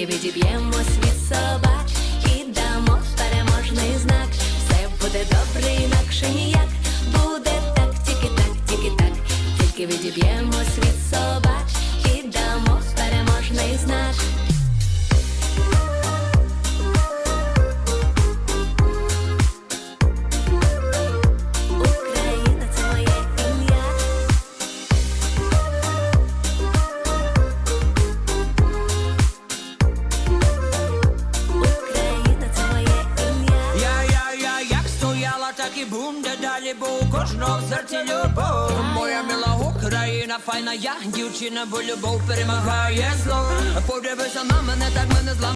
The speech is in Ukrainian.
Тільки відіб'ємось від собак і дамо переможний знак. Все буде добре, інакше ніяк. Буде так, тільки так, тільки так, тільки відіб'ємо від собак так і буде далі, бо у кожного в серці любов. Моя мила Україна, файна я, дівчина, бо любов перемагає зло. Подивися на мене, так мене зла.